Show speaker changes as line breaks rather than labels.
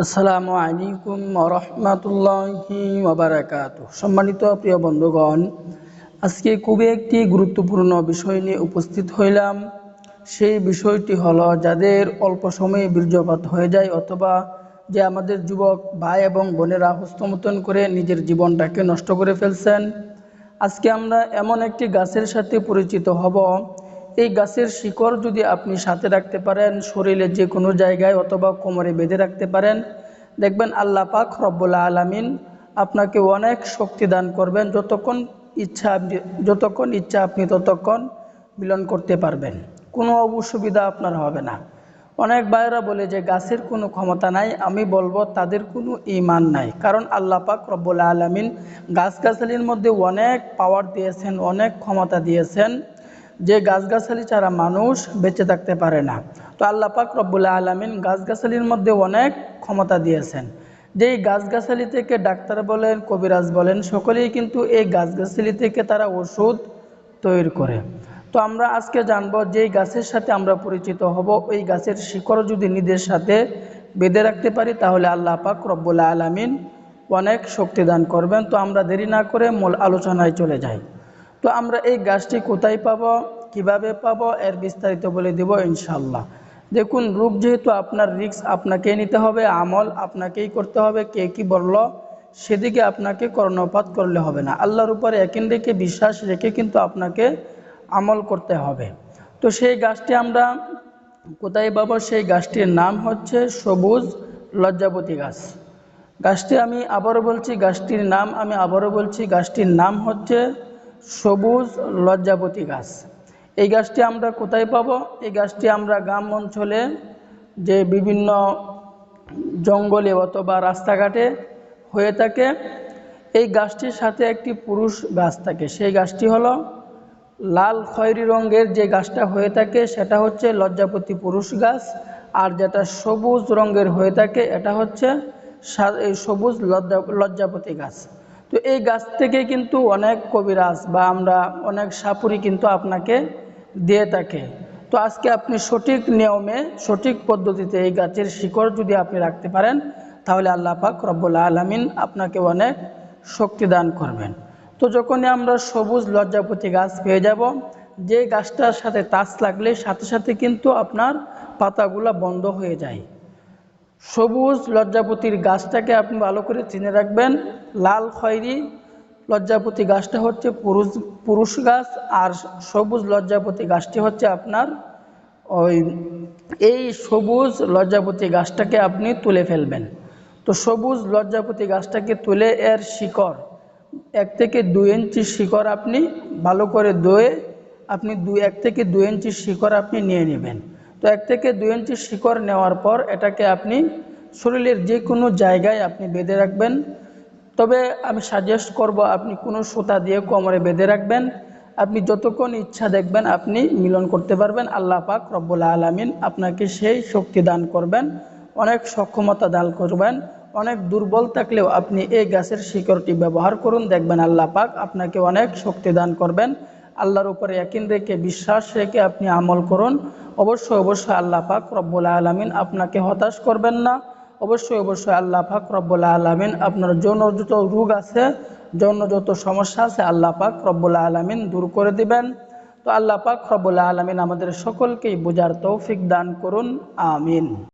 আসসালামু আলাইকুম রহমতুল্লাহি ওবরাকাত সম্মানিত প্রিয় বন্ধুগণ, আজকে খুবই একটি গুরুত্বপূর্ণ বিষয় নিয়ে উপস্থিত হইলাম। সেই বিষয়টি হলো যাদের অল্প সময়ে বীর্যপাত হয়ে যায় অথবা যে আমাদের যুবক ভাই এবং বোনেরা হস্তমতন করে নিজের জীবনটাকে নষ্ট করে ফেলছেন। আজকে আমরা এমন একটি গাছের সাথে পরিচিত হব এই গাছের শিকড় যদি আপনি সাথে রাখতে পারেন, শরীরে যে কোনো জায়গায় অথবা কোমরে বেঁধে রাখতে পারেন, দেখবেন আল্লাহ পাক রব্বুল্লা আলামিন আপনাকে অনেক শক্তি দান করবেন, যতক্ষণ ইচ্ছা আপনি, যতক্ষণ ইচ্ছা আপনি ততক্ষণ মিলন করতে পারবেন। কোনো অসুবিধা আপনার হবে না। অনেক ভাইয়েরা বলে যে, গাছের কোনো ক্ষমতা নাই, আমি বলব তাদের কোনো ইমান নাই। কারণ আল্লাহ পাক রব্বুল্লা আলমিন গাছগাছালির মধ্যে অনেক পাওয়ার দিয়েছেন, অনেক ক্ষমতা দিয়েছেন। যে গাছগাছালি ছাড়া মানুষ বেঁচে থাকতে পারে না। তো আল্লাহ পাক রব্বুল্লা আলমিন গাছগাছালির মধ্যে অনেক ক্ষমতা দিয়েছেন। যেই গাছগাছালি থেকে ডাক্তার বলেন, কবিরাজ বলেন, সকলেই কিন্তু এই গাছগাছালি থেকে তারা ওষুধ তৈরি করে। তো আমরা আজকে জানব যেই গাছের সাথে আমরা পরিচিত হব, ওই গাছের শিকড় যদি নিজের সাথে বেঁধে রাখতে পারি, তাহলে আল্লাহ পাক রব্বুল্লা আলমিন অনেক শক্তি দান করবেন। তো আমরা দেরি না করে মূল আলোচনায় চলে যাই। তো আমরা এই গাছটি কোথায় পাবো, কীভাবে পাবো, এর বিস্তারিত বলে দেব ইনশাল্লাহ দেখুন রোগ যেহেতু আপনার রিক্স আপনাকেই নিতে হবে, আমল আপনাকেই করতে হবে, কে কি বলল, সেদিকে আপনাকে কর্ণপাত করলে হবে না। আল্লাহর উপরে একিন রেখে, বিশ্বাস রেখে কিন্তু আপনাকে আমল করতে হবে। তো সেই গাছটি আমরা কোথায় পাবো, সেই গাছটির নাম হচ্ছে সবুজ লজ্জাপতি গাছ। গাছটি আমি আবারও বলছি, গাছটির নাম আমি আবারও বলছি, গাছটির নাম হচ্ছে সবুজ লজ্জাপতি গাছ। এই গাছটি আমরা কোথায় পাব? এই গাছটি আমরা গ্রাম অঞ্চলে যে বিভিন্ন জঙ্গলে অথবা রাস্তাঘাটে হয়ে থাকে। এই গাছটির সাথে একটি পুরুষ গাছ থাকে। সেই গাছটি হলো লাল খয়েরি রঙের যে গাছটা হয়ে থাকে, সেটা হচ্ছে লজ্জাপতি পুরুষ গাছ। আর যেটা সবুজ রঙের হয়ে থাকে, এটা হচ্ছে সবুজ লজ্জা লজ্জাপতি গাছ। তো এই গাছ থেকে কিন্তু অনেক কবিরাজ বা আমরা অনেক সাপুরি কিন্তু আপনাকে দিয়ে থাকে। তো আজকে আপনি সঠিক নিয়মে, সঠিক পদ্ধতিতে এই গাছের শিকড় যদি আপনি রাখতে পারেন, তাহলে আল্লাহ পাক রব্বুল্লা আলমিন আপনাকে অনেক শক্তি দান করবেন। তো যখনই আমরা সবুজ লজ্জাপতি গাছ পেয়ে যাব, যে গাছটার সাথে তাস লাগলে সাথে সাথে কিন্তু আপনার পাতাগুলা বন্ধ হয়ে যায়। সবুজ লজ্জাপতির গাছটাকে আপনি ভালো করে চিনে রাখবেন। লাল খয়রি লজ্জাপতি গাছটা হচ্ছে পুরুষ পুরুষ গাছ আর সবুজ লজ্জাপতি গাছটি হচ্ছে আপনার ওই এই সবুজ লজ্জাপতি গাছটাকে আপনি তুলে ফেলবেন। তো সবুজ লজ্জাপতি গাছটাকে তুলে এর শিকড়, এক থেকে দুই ইঞ্চি শিকড় আপনি ভালো করে দয়ে আপনি দুই এক থেকে দুই ইঞ্চি শিকড় আপনি নিয়ে নেবেন। তো এক থেকে দুই ইঞ্চি শিকড় নেওয়ার পর এটাকে আপনি শরীরের যে কোনো জায়গায় আপনি বেঁধে রাখবেন। তবে আমি সাজেস্ট করব আপনি কোনো সুতা দিয়ে কোমরে বেঁধে রাখবেন। আপনি যতক্ষণ ইচ্ছা দেখবেন আপনি মিলন করতে পারবেন। আল্লাহ পাক রব্বুল্লা আলমিন আপনাকে সেই শক্তি দান করবেন, অনেক সক্ষমতা দান করবেন, অনেক দুর্বল থাকলেও আপনি এই গাছের শিকড়টি ব্যবহার করুন। দেখবেন আল্লাহ পাক আপনাকে অনেক শক্তি দান করবেন। আল্লাহর উপরে একিন রেখে, বিশ্বাস রেখে আপনি আমল করুন। অবশ্যই অবশ্যই আল্লাহ পাক রব্বুল্লা আলমিন আপনাকে হতাশ করবেন না। অবশ্যই অবশ্যই আল্লাহ পাক রব্বুল্লা আলমিন আপনার যৌন যত রোগ আছে, যৌন যত সমস্যা আছে, আল্লাহ পাক রব্বুল্লা আলমিন দূর করে দিবেন। তো আল্লাহ পাক রব্বুল্লা আলমিন আমাদের সকলকেই বোঝার তৌফিক দান করুন। আমিন।